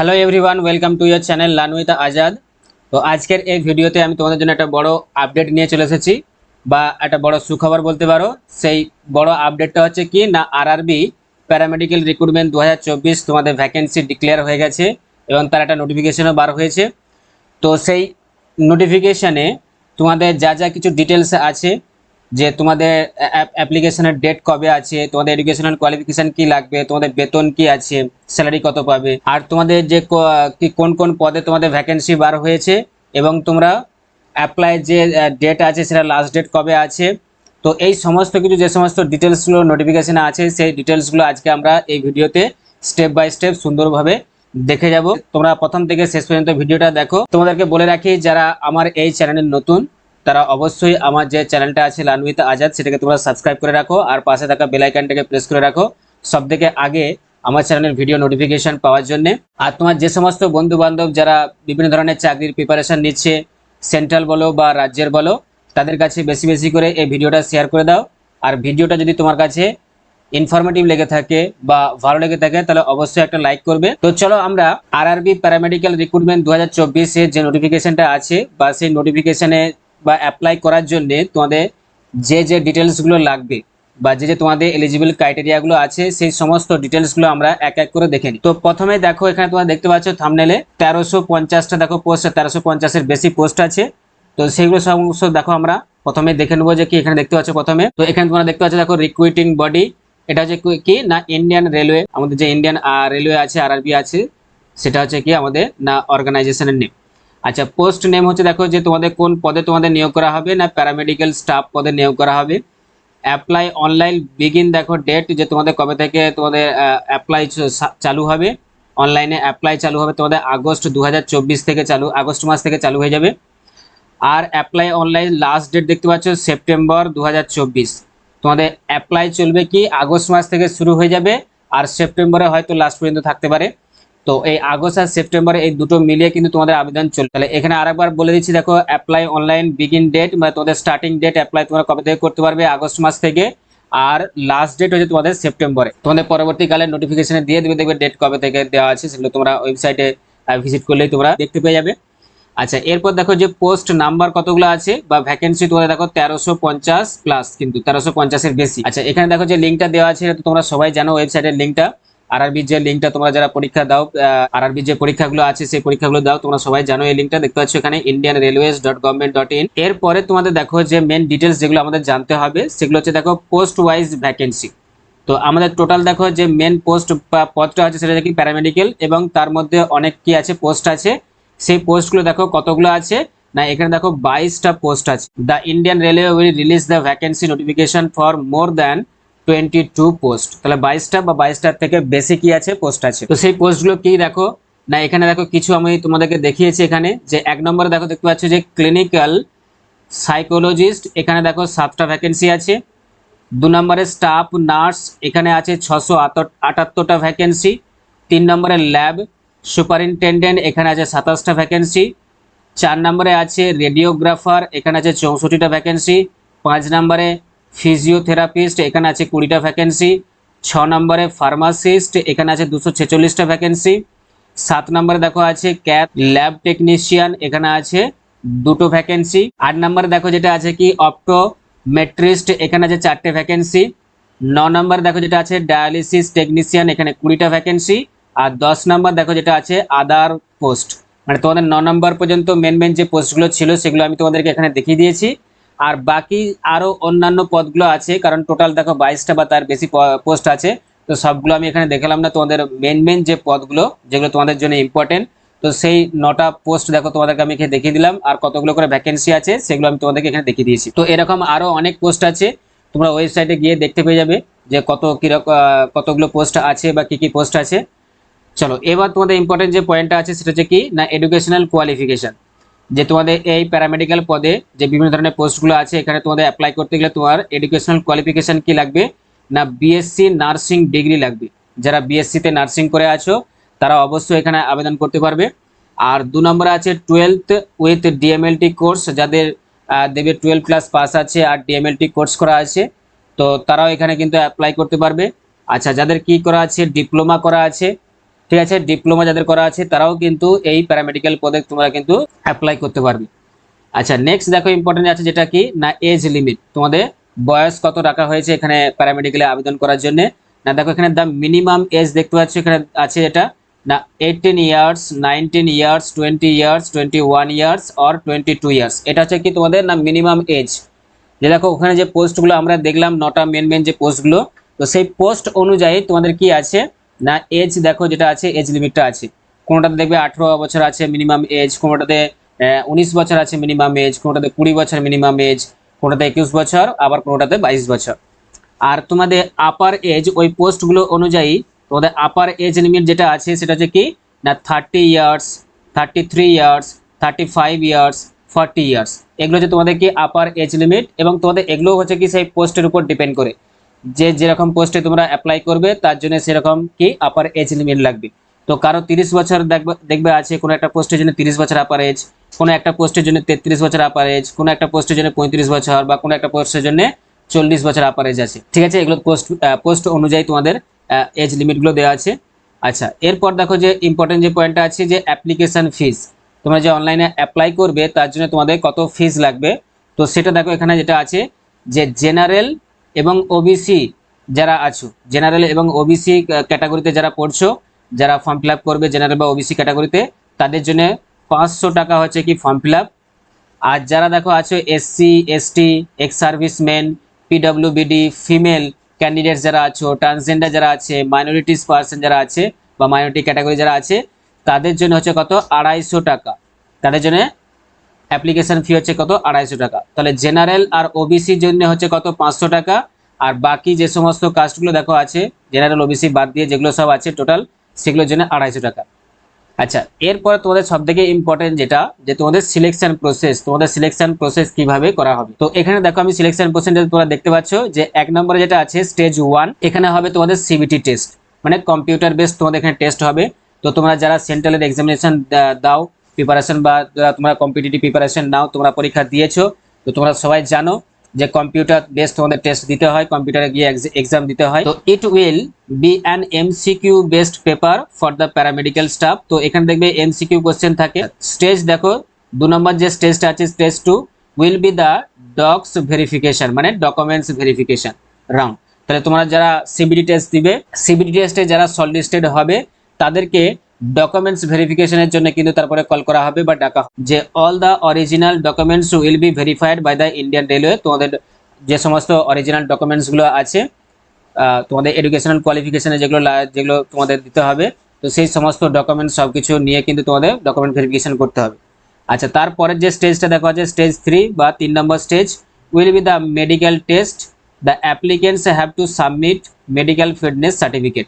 Hello everyone welcome to your channel লানুইতা Azad তো আজকের এই ভিডিওতে আমি তোমাদের জন্য একটা বড় আপডেট নিয়ে চলে এসেছি, বা একটা বড় সুখবর বলতে পারো। সেই বড় আপডেটটা হচ্ছে কি, না আরআরবি প্যারামেডিক্যাল রিক্রুটমেন্ট দু হাজার চব্বিশ তোমাদের ভ্যাকেন্সি ডিক্লেয়ার হয়ে গেছে এবং তার একটা নোটিফিকেশনও বার হয়েছে। তো সেই নোটিফিকেশানে তোমাদের যা যা কিছু ডিটেলস আছে যে তোমাদের অ্যাপ্লিকেশনের ডেট কবে আছে, তোমাদের এডুকেশনাল কোয়ালিফিকেশন কি লাগবে, তোমাদের বেতন কি আছে স্যালারি কত পাবে, আর তোমাদের যে কোন কোন পদে তোমাদের ভ্যাকেন্সি বার হয়েছে, এবং তোমরা অ্যাপ্লাই যে ডেট আছে সেটা লাস্ট ডেট কবে আছে, তো এই সমস্ত কিছু, যে সমস্ত ডিটেলসগুলো নোটিফিকেশনে আছে, সেই ডিটেলসগুলো আজকে আমরা এই ভিডিওতে স্টেপ বাই স্টেপ সুন্দরভাবে দেখে যাব। তোমরা প্রথম থেকে শেষ পর্যন্ত ভিডিওটা দেখো। তোমাদেরকে বলে রাখি, যারা আমার এই চ্যানেলের নতুন তারা অবশ্যই আমার যে চ্যানেলটা আছে লানবিত আজাদ, সেটাকে তোমরা সাবস্ক্রাইব করে রাখো আর পাশে থাকা বেল আইকনটাকে প্রেস করে রাখো। সব থেকে আগে আমার চ্যানেলের ভিডিও নোটিফিকেশন পাওয়ার জন্য। আর তোমার যে সমস্ত বন্ধু বান্ধব যারা বিভিন্ন ধরনের চাকরির প্রিপারেশন নিচ্ছে সেন্ট্রাল বলো বা রাজ্যের বলো, তাদের কাছে বেশি বেশি করে এই ভিডিওটা শেয়ার করে দাও। আর ভিডিওটা যদি তোমার কাছে ইনফরমেটিভ লেগে থাকে বা ভালো লেগে থাকে, তাহলে অবশ্যই একটা লাইক করবে। তো চলো আমরা আরআরবি প্যারামেডিক্যাল রিক্রুটমেন্ট দু হাজার চব্বিশে যে নোটিফিকেশনটা আছে বা সেই নোটিফিকেশনে বা অ্যাপ্লাই করার জন্য তোমাদের যে যে ডিটেলসগুলো লাগবে বা যে যে তোমাদের এলিজিবল ক্রাইটেরিয়াগুলো আছে, সেই সমস্ত ডিটেলসগুলো আমরা এক এক করে দেখে নিই। তো প্রথমে দেখো, এখানে তোমরা দেখতে পাচ্ছ থামনেলে তেরোশো পঞ্চাশটা দেখো পোস্ট তেরোশো পঞ্চাশের বেশি পোস্ট আছে। তো সেইগুলো সমস্ত দেখো আমরা প্রথমে দেখে নেব যে কি এখানে দেখতে পাচ্ছ প্রথমে। তো এখানে তোমরা দেখতে পাচ্ছ দেখো রিক্রুইটিং বডি এটা হচ্ছে কি- না ইন্ডিয়ান রেলওয়ে আমাদের যে ইন্ডিয়ান রেলওয়ে আছে আরআরবি আছে, সেটা হচ্ছে কি আমাদের না অর্গানাইজেশনের নেম আচ্ছা পোস্ট নেম হচ্ছে দেখো যে তোমাদের কোন পদে তোমাদের নিয়োগ করা হবে না প্যারামেডিক্যাল স্টাফ পদে নিয়োগ করা হবে। অ্যাপ্লাই অনলাইন বিগিন দেখো ডেট যে তোমাদের কবে থেকে তোমাদের অ্যাপ্লাই চালু হবে। অনলাইনে অ্যাপ্লাই চালু হবে তোমাদের আগস্ট দু হাজার চব্বিশ থেকে চালু, আগস্ট মাস থেকে চালু হয়ে যাবে। আর অ্যাপ্লাই অনলাইন লাস্ট ডেট দেখতে পাচ্ছ সেপ্টেম্বর দু হাজার চব্বিশ। তোমাদের অ্যাপ্লাই চলবে কি আগস্ট মাস থেকে শুরু হয়ে যাবে, আর সেপ্টেম্বরে হয়তো লাস্ট পর্যন্ত থাকতে পারে। তো এই আগস্ট আর সেপ্টেম্বরে এই দুটো মিলিয়ে কিন্তু তোমাদের আবেদন চলবে তাহলে এখানে আরেকবার বলে দিচ্ছি, দেখো অ্যাপ্লাই অনলাইন বিগিন ডেট মানে তোমাদের স্টার্টিং ডেট অ্যাপ্লাই তোমরা কবে থেকে করতে পারবে আগস্ট মাস থেকে। আর লাস্ট ডেট হচ্ছে তোমাদের সেপ্টেম্বরে। তোমাদের পরবর্তীকালে নোটিফিকেশনে দিয়ে দেবে, দেখবে ডেট কবে থেকে দেওয়া আছে, সেগুলো তোমরা ওয়েবসাইটে ভিজিট করলেই তোমরা দেখতে পেয়ে যাবে। আচ্ছা এরপর দেখো যে পোস্ট নাম্বার কতগুলো আছে, বা ভ্যাকেন্সি তোমাদের দেখো তেরোশো পঞ্চাশ প্লাস কিন্তু তেরোশো পঞ্চাশের বেশি। আচ্ছা এখানে দেখো যে লিঙ্কটা দেওয়া আছে তোমরা সবাই জানো ওয়েবসাইটের লিঙ্কটা আরআরবির যে লিঙ্কটা তোমরা যারা পরীক্ষা দাও আরআরবির যে পরীক্ষাগুলো আছে, সেই পরীক্ষাগুলো দাও, তোমরা সবাই জানো এই লিঙ্কটা দেখতে পাচ্ছ এখানে Indian railways dot government dot in এরপরে তোমাদের দেখো যে মেন ডিটেলস যেগুলো আমাদের জানতে হবে, সেগুলো হচ্ছে দেখো পোস্ট ওয়াইজ ভ্যাকেন্সি তো আমাদের টোটাল দেখো যে মেন পোস্ট বা পদটা আছে সেটা কি প্যারামেডিক্যাল এবং তার মধ্যে অনেক কি আছে পোস্ট আছে। সেই পোস্টগুলো দেখো কতগুলো আছে? না, এখানে দেখো বাইশটা পোস্ট আছে। The Indian railway will release the vacancy notification for more than twenty two post. তাহলে বাইশটা বা বাইশটার থেকে বেশি কি আছে? পোস্ট আছে। তো সেই পোস্টগুলো কি দেখো? না, এখানে দেখো কিছু আমি তোমাদেরকে দেখিয়েছি এখানে। যে এক নম্বরে দেখো দেখতে পাচ্ছ যে ক্লিনিক্যাল সাইকোলজিস্ট এখানে দেখো সাতটা ভ্যাকেন্সি আছে। দু নম্বরে স্টাফ নার্স এখানে আছে ছশো আটাত্তরটা ভ্যাকেন্সি তিন নম্বরে ল্যাব সুপারিনটেন্ডেন্ট এখানে আছে সাতাশটা ভ্যাকেন্সি চার নম্বরে আছে রেডিওগ্রাফার এখানে আছে চৌষট্টিটা ভ্যাকেন্সি পাঁচ নম্বরে ফিজিওথেরাপিস্ট, এখানে আছে কুড়িটা ভ্যাকেন্সি ছ নম্বরে ফার্মাসিস্ট এখানে আছে দুশো ছেচল্লিশটা ভ্যাকেন্সি সাত নম্বরে দেখো আছে ক্যাপ ল্যাব টেকনিশিয়ান এখানে আছে দুটো ভ্যাকেন্সি আট নম্বরে দেখো যেটা আছে কি অপটো মেট্রিস্ট এখানে আছে চারটে ভ্যাকেন্সি ন নম্বর দেখো যেটা আছে ডায়ালিসিস টেকনিশিয়ান এখানে কুড়িটা ভ্যাকেন্সি আর দশ নম্বর দেখো যেটা আছে আদার পোস্ট মানে তোমাদের ন নম্বর পর্যন্ত মেন মেন যে পোস্টগুলো ছিল, সেগুলো আমি তোমাদেরকে এখানে দেখিয়ে দিয়েছি। আর বাকি আরও অন্যান্য পদগুলো আছে, কারণ টোটাল দেখো বাইশটা বা তার বেশি পোস্ট আছে। তো সবগুলো আমি এখানে দেখালাম না, তোমাদের মেন মেন যে পদগুলো, যেগুলো তোমাদের জন্য ইম্পর্টেন্ট তো সেই নটা পোস্ট দেখো তোমাদেরকে আমি এখানে দেখিয়ে দিলাম, আর কতগুলো করে ভ্যাকেন্সি আছে, সেগুলো আমি তোমাদেরকে এখানে দেখিয়ে দিয়েছি। তো এরকম আরও অনেক পোস্ট আছে, তোমরা ওয়েবসাইটে গিয়ে দেখতে পেয়ে যাবে যে কত কীরকম কতগুলো পোস্ট আছে বা কি কি পোস্ট আছে। চলো, এবার তোমাদের ইম্পর্টেন্ট যে পয়েন্টটা আছে সেটা হচ্ছে কি, না এডুকেশনাল কোয়ালিফিকেশন যে তোমাদের এই প্যারামেডিক্যাল পদে যে বিভিন্ন ধরনের পোস্টগুলো আছে, এখানে তোমাদের অ্যাপ্লাই করতে গেলে তোমার এডুকেশনাল কোয়ালিফিকেশন কি লাগবে? না বিএসসি নার্সিং ডিগ্রি লাগবে। যারা বিএসসিতে নার্সিং করে আছো, তারা অবশ্যই এখানে আবেদন করতে পারবে। আর দু নম্বরে আছে টুয়েলথ উইথ ডিএমএলটি কোর্স যাদের দেবে টুয়েলভ ক্লাস পাস আছে আর ডিএমএলটি কোর্স করা আছে, তো তারাও এখানে কিন্তু অ্যাপ্লাই করতে পারবে। আচ্ছা যাদের কি করা আছে ডিপ্লোমা করা আছে ঠিক আছে ডিপ্লোমা যাদের করা আছে, তারাও কিন্তু এই প্যারামেডিক্যাল পদে তোমরা কিন্তু অ্যাপ্লাই করতে পারবে। আচ্ছা নেক্সট দেখো ইম্পর্টেন্ট আছে যেটা কি? না এজ লিমিট তোমাদের বয়স কত রাখা হয়েছে এখানে প্যারামেডিক্যালে আবেদন করার জন্য? না, দেখো এখানে দ্য মিনিমাম এজ দেখতে পাচ্ছ, এখানে আছে এটা। না eighteen years nineteen years twenty years twenty one years or twenty two years এটা হচ্ছে কি তোমাদের না মিনিমাম এজ যে দেখো, ওখানে যে পোস্টগুলো আমরা দেখলাম, নটা মেন মেন যে পোস্টগুলো তো সেই পোস্ট অনুযায়ী তোমাদের কি আছে? না এজ দেখো যেটা আছে এজ লিমিটটা আছে। কোনোটাতে দেখবে আঠেরো বছর আছে মিনিমাম এজ কোনোটাতে উনিশ বছর আছে মিনিমাম এজ কোনোটাতে কুড়ি বছর মিনিমাম এজ কোনোটাতে একুশ বছর, আবার কোনোটাতে বাইশ বছর। আর তোমাদের আপার এজ ওই পোস্টগুলো অনুযায়ী তোমাদের আপার এজ লিমিট যেটা আছে, সেটা হচ্ছে কি? না thirty years thirty three years thirty five years forty years এগুলো হচ্ছে তোমাদের কি আপার এজ লিমিট এবং তোমাদের এগুলো হচ্ছে কি সেই পোস্টের উপর ডিপেন্ড করে। যে যেরকম পোস্টে তোমরা অ্যাপ্লাই করবে, তার জন্য সেরকম কি আপার এজ লিমিট লাগবে। তো কারও তিরিশ বছর দেখবে দেখবে আছে, কোনো একটা পোস্টের জন্য তিরিশ বছর আপার এজ কোনো একটা পোস্টের জন্য তেত্রিশ বছর আপার এজ কোনো একটা পোস্টের জন্য পঁয়ত্রিশ বছর, বা কোনো একটা পোস্টের জন্য চল্লিশ বছর আপার এজ আছে। ঠিক আছে? এগুলো পোস্ট পোস্ট অনুযায়ী তোমাদের এজ লিমিটগুলো দেওয়া আছে। আচ্ছা এরপর দেখো যে ইম্পর্টেন্ট যে পয়েন্টটা আছে যে অ্যাপ্লিকেশন ফিস তোমরা যে অনলাইনে অ্যাপ্লাই করবে, তার জন্য তোমাদের কত ফিস লাগবে? তো সেটা দেখো এখানে যেটা আছে যে জেনারেল এবং ওবিসি যারা আছো জেনারেল এবং ওবিসি ক্যাটাগরিতে যারা পড়ছো, যারা ফর্ম ফিল করবে জেনারেল বা ওবিসি ক্যাটাগরিতে তাদের জন্য পাঁচশো টাকা হচ্ছে কি ফর্ম ফিল আর যারা দেখো আছো SC ST ex serviceman PWBD female candidate যারা আছো ট্রান্সজেন্ডার যারা আছে মাইনরিটিস পার্সন যারা আছে বা মাইনরিটি ক্যাটাগরি যারা আছে, তাদের জন্য হচ্ছে কত? আড়াইশো টাকা। তাদের জন্য অ্যাপ্লিকেশন ফি হচ্ছে কত? আড়াইশো টাকা। তাহলে জেনারেল আর ওবিসির জন্য হচ্ছে কত? পাঁচশো টাকা। আর বাকি যে সমস্ত কাস্টগুলো দেখো আছে, জেনারেল ওবিসি বাদ দিয়ে যেগুলো সব আছে টোটাল, সেগুলোর জন্য আড়াইশো টাকা। আচ্ছা এরপরে তোমাদের সব থেকে ইম্পর্টেন্ট যেটা, যে তোমাদের সিলেকশন প্রসেস তোমাদের সিলেকশন প্রসেস কীভাবে করা হবে। তো এখানে দেখো আমি সিলেকশন প্রসেস তোমরা দেখতে পাচ্ছ, যে এক নম্বরে যেটা আছে স্টেজ ওয়ান এখানে হবে তোমাদের সিবিটি টেস্ট মানে কম্পিউটার বেসড তোমাদের এখানে টেস্ট হবে। তো তোমরা যারা সেন্ট্রালের এক্সামিনেশন দাও প্রিপারেশন বা যারা তোমরা কম্পিটিটিভ প্রিপারেশন নাও, তোমরা পরীক্ষা দিয়েছ, তো তোমরা সবাই জানো যে কম্পিউটার বেসড তোমাদের টেস্ট দিতে হয় কম্পিউটারে গিয়ে এক্সাম দিতে হয়। তো it will be an MCQ based paper for the paramedical staff তো এখানে দেখবে এমসিকিউ কোশ্চেন থাকে। স্টেজ দেখো, দু নম্বর যে স্টেজটা আছে stage two will be the docs verification মানে ডকুমেন্টস ভেরিফিকেশন রাউন্ড তাহলে তোমরা যারা সিবিডি টেস্ট দিবে সিবিডি টেস্টে যারা শর্টলিস্টেড হবে, তাদেরকে ডকুমেন্টস ভেরিফিকেশনের জন্য কিন্তু তারপরে কল করা হবে বা ডাকা যে all the original documents will be verified by the Indian railway তোমাদের যে সমস্ত অরিজিনাল ডকুমেন্টসগুলো আছে তোমাদের এডুকেশনাল কোয়ালিফিকেশনে যেগুলো যেগুলো তোমাদের দিতে হবে, তো সেই সমস্ত ডকুমেন্টস সব কিছু নিয়ে কিন্তু তোমাদের ডকুমেন্ট ভেরিফিকেশন করতে হবে। আচ্ছা তারপরের যে স্টেজটা দেখা আছে স্টেজ থ্রি বা তিন নম্বর stage will be the medical test the applicants have to submit medical fitness certificate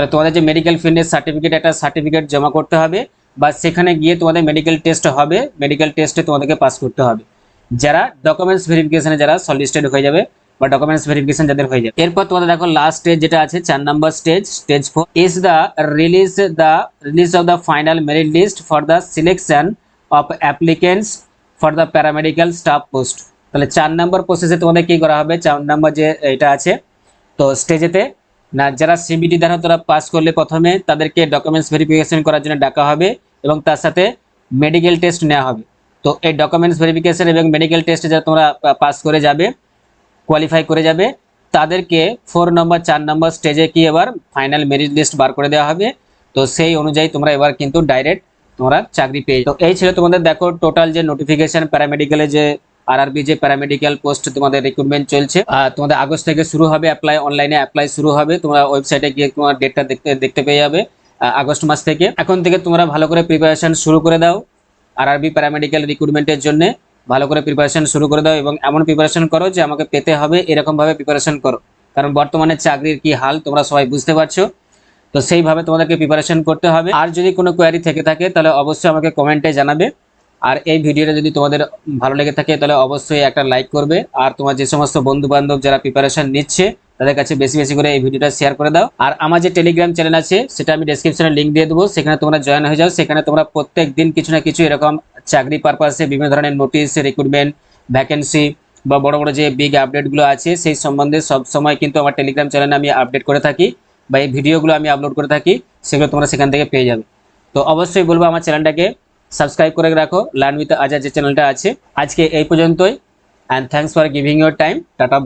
তো তোমাদের যে মেডিকেল ফিটনেস সার্টিফিকেট একটা সার্টিফিকেট জমা করতে হবে বা সেখানে গিয়ে তোমাদের মেডিকেল টেস্ট হবে মেডিকেল টেস্টে তোমাদেরকে পাস করতে হবে। যারা ডকুমেন্টস ভেরিফিকেশনে যারা সলিস্টেড হয়ে যাবে বা ডকুমেন্টস ভেরিফিকেশন যাদের হয়ে যাবে। এরপর তোমাদের দেখো লাস্ট স্টেজ যেটা আছে, চার নম্বর stage stage four is the release the release of the final merit list for the selection of applicants for the paramedical staff post তাহলে চার নম্বর প্রসেসে তোমাদের কি করা হবে? চার নম্বর যে এটা আছে, তো স্টেজেতে না, যারা সিবিটি দ্বারা তারা পাস করলে প্রথমে তাদেরকে ডকুমেন্টস ভেরিফিকেশন করার জন্য ডাকা হবে এবং তার সাথে মেডিকেল টেস্ট নেওয়া হবে। তো এই ডকুমেন্টস ভেরিফিকেশন এবং মেডিকেল টেস্টে যারা তোমরা পাস করে যাবে কোয়ালিফাই করে যাবে, তাদেরকে ফোর নম্বর চার নম্বর স্টেজে কি এবার ফাইনাল মেরিট লিস্ট বার করে দেওয়া হবে। তো সেই অনুযায়ী তোমরা এবার কিন্তু ডাইরেক্ট তোমরা চাকরি পেয়ে তো এই ছিল তোমাদের দেখো টোটাল যে নোটিফিকেশন প্যারামেডিক্যালে যে আরআরবি যে প্যারামেডিক্যাল পোস্ট তোমাদের রিক্রুটমেন্ট চলছে আর তোমাদের আগস্ট থেকে শুরু হবে অ্যাপ্লাই অনলাইনে অ্যাপ্লাই শুরু হবে, তোমরা ওয়েবসাইটে গিয়ে তোমার ডেটটা দেখতে দেখতে পেয়ে যাবে আগস্ট মাস থেকে। এখন থেকে তোমরা ভালো করে প্রিপারেশন শুরু করে দাও আরআরবি প্যারামেডিক্যাল রিক্রুটমেন্টের জন্য, ভালো করে প্রিপারেশন শুরু করে দাও এবং এমন প্রিপারেশন করো যে আমাকে পেতে হবে এরকম ভাবে প্রিপারেশন করো। কারণ বর্তমানে চাকরির কি হাল তোমরা সবাই বুঝতে পারছ। তো সেইভাবে তোমাদেরকে প্রিপারেশন করতে হবে। আর যদি কোনো কোয়ারি থেকে থাকে, তাহলে অবশ্যই আমাকে কমেন্টে জানাবে। আর এই ভিডিওটা যদি তোমাদের ভালো লেগে থাকে, তাহলে অবশ্যই একটা লাইক করবে। আর তোমার যে সমস্ত বন্ধু বান্ধব যারা প্রিপারেশন নিচ্ছে, তাদের কাছে বেশি বেশি করে এই ভিডিওটা শেয়ার করে দাও। আর আমার যে টেলিগ্রাম চ্যানেল আছে, সেটা আমি ডেসক্রিপশনে লিঙ্ক দিয়ে দেবো। সেখানে তোমরা জয়েন হয়ে যাও। সেখানে তোমরা প্রত্যেক দিন কিছু না কিছু এরকম চাকরি পারপাসে বিভিন্ন ধরনের নোটিশ রিক্রুটমেন্ট ভ্যাকেন্সি বা বড় বড় যে বিগ আপডেটগুলো আছে, সেই সম্বন্ধে সব সময় কিন্তু আমার টেলিগ্রাম চ্যানেলে আমি আপডেট করে থাকি বা এই ভিডিওগুলো আমি আপলোড করে থাকি, সেগুলো তোমরা সেখান থেকে পেয়ে যাবে। তো অবশ্যই বলব আমার চ্যানেলটাকে সাবস্ক্রাইব করে রাখো। লার্ন উইথ আজাদ যে চ্যানেলটা আছে। আজকে এই পর্যন্তই and thanks for giving your time tata